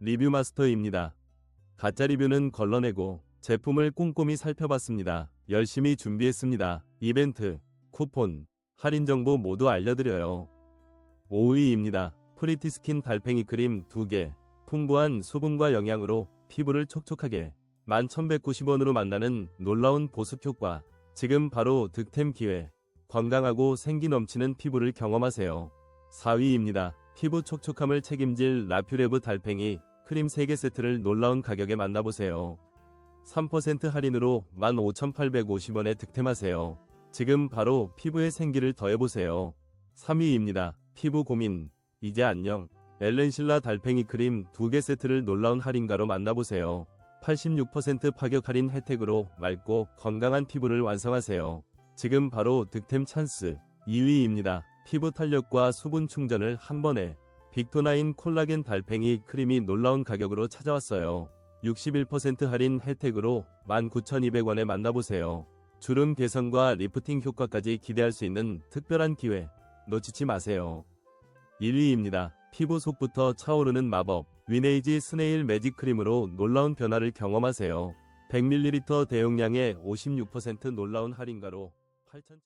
리뷰 마스터입니다. 가짜 리뷰는 걸러내고 제품을 꼼꼼히 살펴봤습니다. 열심히 준비했습니다. 이벤트, 쿠폰, 할인 정보 모두 알려드려요. 5위입니다. 프리티스킨 달팽이 크림 2개. 풍부한 수분과 영양으로 피부를 촉촉하게 11,190원으로 만나는 놀라운 보습 효과. 지금 바로 득템 기회. 건강하고 생기 넘치는 피부를 경험하세요. 4위입니다. 피부 촉촉함을 책임질 라퓨레브 달팽이 크림 3개 세트를 놀라운 가격에 만나보세요. 3% 할인으로 15,850원에 득템하세요. 지금 바로 피부에 생기를 더해보세요. 3위입니다. 피부 고민. 이제 안녕. 엘렌실라 달팽이 크림 2개 세트를 놀라운 할인가로 만나보세요. 86% 파격 할인 혜택으로 맑고 건강한 피부를 완성하세요. 지금 바로 득템 찬스. 2위입니다. 피부 탄력과 수분 충전을 한 번에 빅토나인 콜라겐 달팽이 크림이 놀라운 가격으로 찾아왔어요. 61% 할인 혜택으로 19,200원에 만나보세요. 주름 개선과 리프팅 효과까지 기대할 수 있는 특별한 기회 놓치지 마세요. 1위입니다. 피부 속부터 차오르는 마법 위네이지 스네일 매직 크림으로 놀라운 변화를 경험하세요. 100ml 대용량의 56% 놀라운 할인가로 8,000